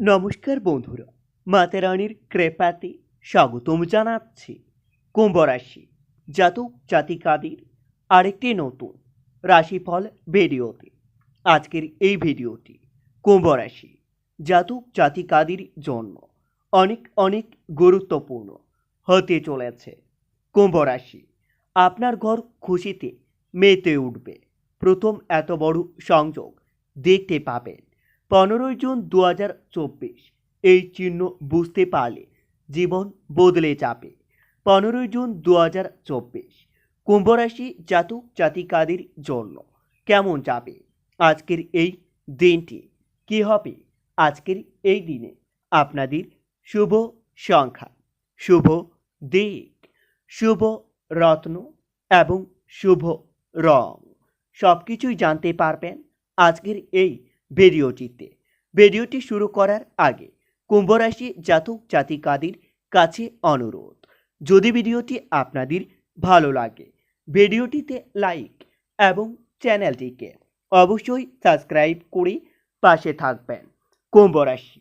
নমস্কার বন্ধুরা, মাতা রানীর কৃপাতে স্বাগতম জানাচ্ছি কুম্ভ রাশি জাতক জাতিকাদের আরেকটি নতুন রাশিফল ভিডিওতে। আজকের এই ভিডিওটি কুম্ভ রাশি জাতক জাতিকাদের জন্য অনেক অনেক গুরুত্বপূর্ণ হতে চলেছে। কুম্ভ রাশি আপনার ঘর খুশিতে মেতে উঠবে। প্রথম এত বড় সংযোগ দেখতে পাবেন। পনেরোই জুন দু হাজার চব্বিশ। এই চিহ্ন বুঝতে পারলে জীবন বদলে যাবে। পনেরোই জুন দু হাজার চব্বিশ কুম্ভরাশি জাতক জাতিকাদের জন্য কেমন যাবে? আজকের এই দিনটি কি হবে? আজকের এই দিনে আপনাদের শুভ সংখ্যা, শুভ দিক, শুভ রত্ন এবং শুভ রং। সব কিছুই জানতে পারবেন আজকের এই ভিডিওটিতে। ভিডিওটি শুরু করার আগে কুম্ভরাশি জাতক জাতিকাদের কাছে অনুরোধ, যদি ভিডিওটি আপনাদের ভালো লাগে, ভিডিওটিতে লাইক এবং চ্যানেলটিকে অবশ্যই সাবস্ক্রাইব করে পাশে থাকবেন। কুম্ভরাশি,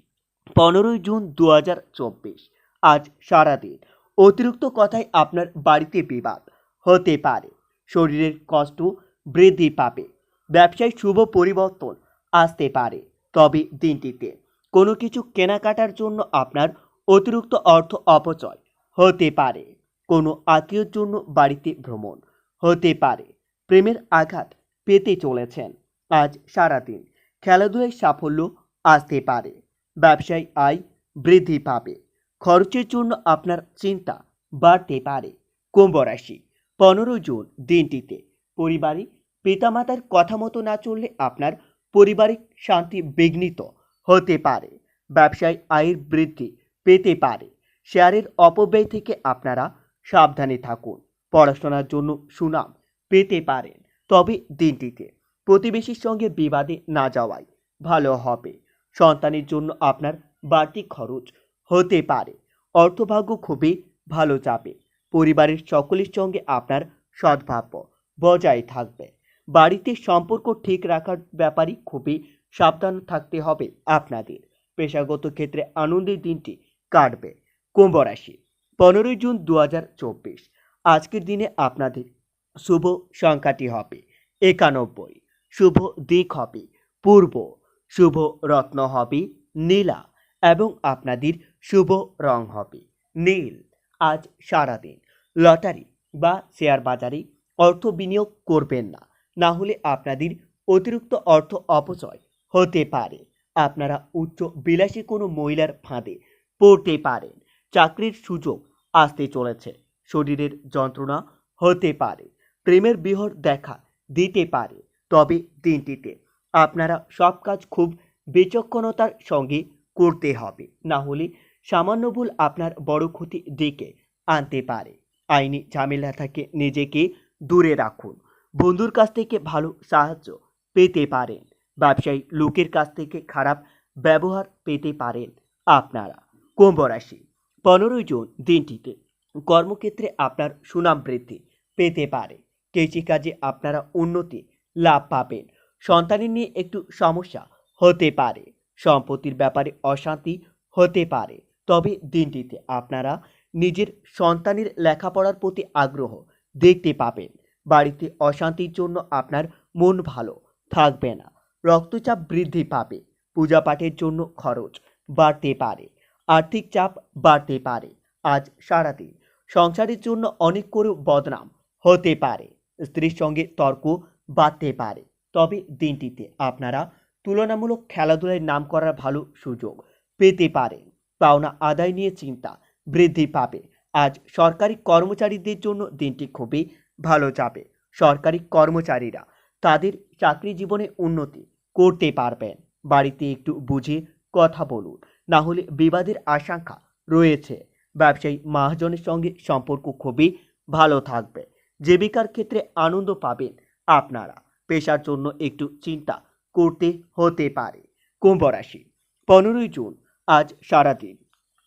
পনেরোই জুন দু হাজার চব্বিশ, আজ সারাদিন অতিরিক্ত কথায় আপনার বাড়িতে বিবাদ হতে পারে। শরীরের কষ্ট বৃদ্ধি পাবে। ব্যবসায় শুভ পরিবর্তন আসতে পারে। তবে দিনটিতে কোনো কিছু কেনাকাটার জন্য আপনার অতিরিক্ত অর্থ অপচয় হতে পারে। কোনো আত্মীয়র জন্য বাড়িতে ভ্রমণ হতে পারে। প্রেমের আঘাত পেতে চলেছেন। আজ সারাদিন খেলাধুলায় সাফল্য আসতে পারে। ব্যবসায় আয় বৃদ্ধি পাবে। খরচের জন্য আপনার চিন্তা বাড়তে পারে। কুম্ভ রাশি পনেরো জুন দিনটিতে পরিবারে পিতামাতার কথা মতো না চললে আপনার পারিবারিক শান্তি বিঘ্নিত হতে পারে, ব্যবসায় আয়ের বৃদ্ধি পেতে পারে। শেয়ারের অপব্যয় থেকে আপনারা সাবধানে থাকুন। পড়াশোনার জন্য সুনাম পেতে পারেন। তবে দিনটিতে প্রতিবেশীর সঙ্গে বিবাদে না যাওয়াই ভালো হবে। সন্তানের জন্য আপনার বাড়তি খরচ হতে পারে। অর্থভাগ্য খুবই ভালো যাবে। পরিবারের সকলের সঙ্গে আপনার সদ্ভাব্য বজায় থাকবে। বাড়িতে সম্পর্ক ঠিক রাখার ব্যাপারে খুবই সাবধান থাকতে হবে আপনাদের। পেশাগত ক্ষেত্রে আনন্দের দিনটি কাটবে। কুম্ভ রাশি, পনেরোই জুন দু হাজার চব্বিশ। আজকের দিনে আপনাদের শুভ সংখ্যাটি হবে একানব্বই। শুভ দিক হবে পূর্ব। শুভ রত্ন হবে নীলা এবং আপনাদের শুভ রং হবে নীল। আজ সারাদিন লটারি বা শেয়ার বাজারে অর্থ বিনিয়োগ করবেন না। না হলে আপনাদের অতিরিক্ত অর্থ অপচয় হতে পারে। আপনারা উচ্চ বিলাসী কোনো মহিলার ফাঁদে পড়তে পারেন। চাকরির সুযোগ আসতে চলেছে। শরীরের যন্ত্রণা হতে পারে। প্রেমের বিহর দেখা দিতে পারে। তবে দিনটিতে আপনারা সব কাজ খুব বিচক্ষণতার সঙ্গে করতে হবে। না হলে সামান্য ভুল আপনার বড় ক্ষতি ডেকে আনতে পারে। আইনি ঝামেলা থেকে নিজেকে দূরে রাখুন। বন্ধুর কাছ থেকে ভালো সাহায্য পেতে পারেন। ব্যবসায়ী লোকের কাছ থেকে খারাপ ব্যবহার পেতে পারেন আপনারা। কুম্ভ রাশি, পনেরোই জুন দিনটিতে কর্মক্ষেত্রে আপনার সুনাম বৃদ্ধি পেতে পারে। কৃষিকাজে আপনারা উন্নতি লাভ পাবেন। সন্তানের নিয়ে একটু সমস্যা হতে পারে। সম্পত্তির ব্যাপারে অশান্তি হতে পারে। তবে দিনটিতে আপনারা নিজের সন্তানের লেখাপড়ার প্রতি আগ্রহ দেখতে পাবেন। বাড়িতে অশান্তির জন্য আপনার মন ভালো থাকবে না। রক্তচাপ বৃদ্ধি পাবে। পূজা পাঠের জন্য খরচ বাড়তে পারে। আর্থিক চাপ বাড়তে পারে। আজ সারাদিন সংসারের জন্য অনেক করে বদনাম হতে পারে। স্ত্রীর সঙ্গে তর্ক বাড়তে পারে। তবে দিনটিতে আপনারা তুলনামূলক খেলাধুলায় নাম করার ভালো সুযোগ পেতে পারেন। পাওনা আদায় নিয়ে চিন্তা বৃদ্ধি পাবে। আজ সরকারি কর্মচারীদের জন্য দিনটি খুবই ভালো যাবে। সরকারি কর্মচারীরা তাদের চাকরি জীবনে উন্নতি করতে পারবেন। বাড়িতে একটু বুঝে কথা বলুন, না হলে বিবাদের আশঙ্কা রয়েছে। ব্যবসায়ী মহাজনের সঙ্গে সম্পর্ক খুবই ভালো থাকবে। জীবিকার ক্ষেত্রে আনন্দ পাবেন আপনারা। পেশার জন্য একটু চিন্তা করতে হতে পারে। কুম্ভ রাশি, পনেরোই জুন, আজ সারাদিন।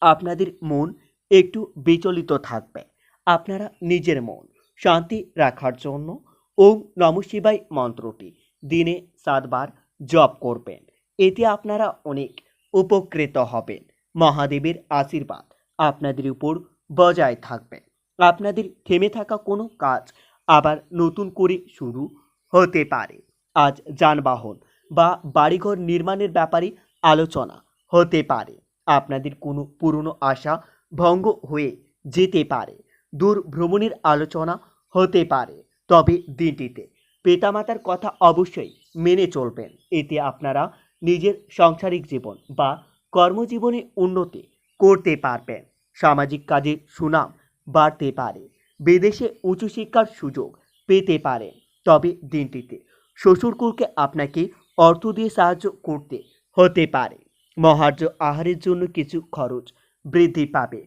আপনাদের মন একটু বিচলিত থাকবে। আপনারা নিজের মন শান্তি রাখার জন্য। ওম নম শিবায় মন্ত্রটি। দিনে সাতবার জপ করবেন। এতে আপনারা অনেক উপকৃত হবেন। মহাদেবের আশীর্বাদ আপনাদের উপর বজায় থাকবে। আপনাদের থেমে থাকা কোনো কাজ আবার নতুন করে শুরু হতে পারে। আজ যানবাহন বা বাড়িঘর নির্মাণের ব্যাপারে আলোচনা হতে পারে। আপনাদের কোনো পুরনো আশা ভঙ্গ হয়ে যেতে পারে। দূর ভ্রমণের আলোচনা হতে পারে। তবে দিনটিতে পিতামাতার কথা অবশ্যই মেনে চলবেন। এতে আপনারা নিজের সাংসারিক জীবন বা কর্মজীবনে উন্নতি করতে পারবেন। সামাজিক কাজে সুনাম বাড়তে পারে। বিদেশে উচ্চশিক্ষার সুযোগ পেতে পারেন। তবে দিনটিতে শ্বশুরকুলকে আপনাকে অর্থ দিয়ে সাহায্য করতে হতে পারে। মহার্য আহারের জন্য কিছু খরচ বৃদ্ধি পাবে।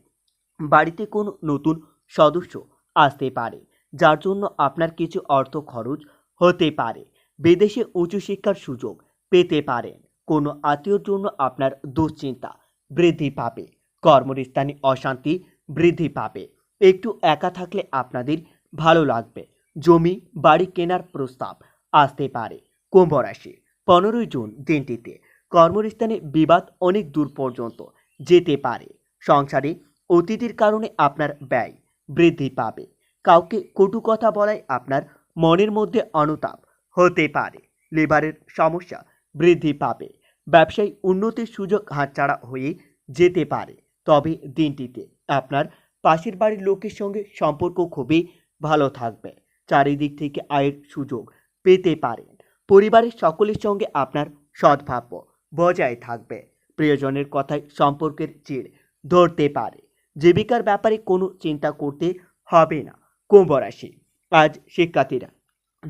বাড়িতে কোনো নতুন সদস্য আসতে পারে। যার জন্য আপনার কিছু অর্থ খরচ হতে পারে। বিদেশে উচ্চশিক্ষার সুযোগ পেতে পারেন। কোনো আত্মীয়র জন্য আপনার দুশ্চিন্তা বৃদ্ধি পাবে। কর্মস্থানে অশান্তি বৃদ্ধি পাবে। একটু একা থাকলে আপনাদের ভালো লাগবে। জমি, বাড়ি কেনার প্রস্তাব আসতে পারে। কুম্ভ রাশি, পনেরোই জুন দিনটিতে। কর্মস্থানে বিবাদ অনেক দূর পর্যন্ত যেতে পারে। সংসারে অতিথির কারণে আপনার ব্যয় বৃদ্ধি পাবে। কাউকে কটু কথা বলায় আপনার মনের মধ্যে অনুতাপ হতে পারে। লেবারের সমস্যা বৃদ্ধি পাবে। ব্যবসায়ী উন্নতির সুযোগ হাতছাড়া হয়ে যেতে পারে। তবে দিনটিতে আপনার পাশের বাড়ির লোকের সঙ্গে সম্পর্ক খুবই ভালো থাকবে। চারিদিক থেকে আয়ের সুযোগ পেতে পারেন। পরিবারের সকলের সঙ্গে আপনার সদ্ভাব্য বজায় থাকবে। প্রিয়জনের কথায় সম্পর্কের চিড় ধরতে পারে। জীবিকার ব্যাপারে কোনো চিন্তা করতে হবে না। কুম্ভ রাশি। আজ শিক্ষার্থীরা,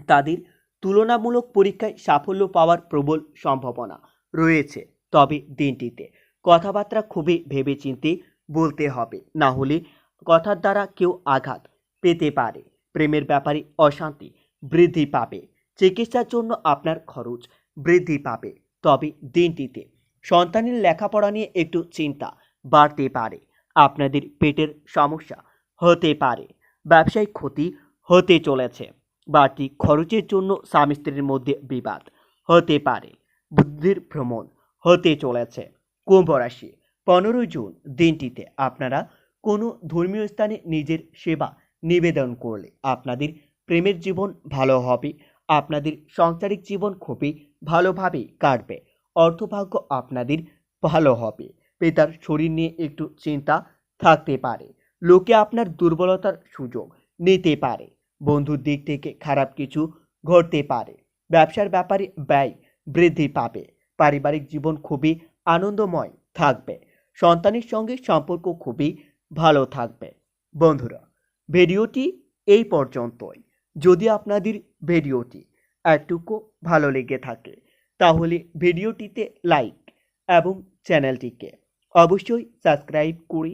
তাদের তুলনামূলক পরীক্ষায় সাফল্য পাওয়ার প্রবল সম্ভাবনা রয়েছে। তবে দিনটিতে কথাবার্তা খুবই ভেবেচিন্তে বলতে হবে, না হলে কথার দ্বারা কেউ আঘাত পেতে পারে। প্রেমের ব্যাপারে অশান্তি বৃদ্ধি পাবে। চিকিৎসার জন্য আপনার খরচ বৃদ্ধি পাবে। তবে দিনটিতে সন্তানের লেখাপড়া নিয়ে একটু চিন্তা বাড়তে পারে। আপনাদের পেটের সমস্যা হতে পারে। ব্যবসায়িক ক্ষতি হতে চলেছে। বাড়তি খরচের জন্য স্বামী স্ত্রীর মধ্যে বিবাদ হতে পারে। বুদ্ধির ভ্রমণ হতে চলেছে। কুম্ভ রাশি পনেরোই জুন দিনটিতে আপনারা কোনো ধর্মীয় স্থানে নিজের সেবা নিবেদন করলে আপনাদের প্রেমের জীবন ভালো হবে, আপনাদের সাংসারিক জীবন খুবই ভালোভাবে কাটবে, অর্থভাগ্য আপনাদের ভালো হবে। পিতার শরীর নিয়ে একটু চিন্তা থাকতে পারে। লোকে আপনার দুর্বলতার সুযোগ নিতে পারে। বন্ধুর দিক থেকে খারাপ কিছু ঘটতে পারে। ব্যবসার ব্যাপারে ব্যয় বৃদ্ধি পাবে। পারিবারিক জীবন খুবই আনন্দময় থাকবে। সন্তানের সঙ্গে সম্পর্ক খুবই ভালো থাকবে। বন্ধুরা, ভিডিওটি এই পর্যন্তই। যদি আপনাদের ভিডিওটি একটুকু ভালো লেগে থাকে, তাহলে ভিডিওটিতে লাইক এবং চ্যানেলটিকে অবশ্যই সাবস্ক্রাইব করে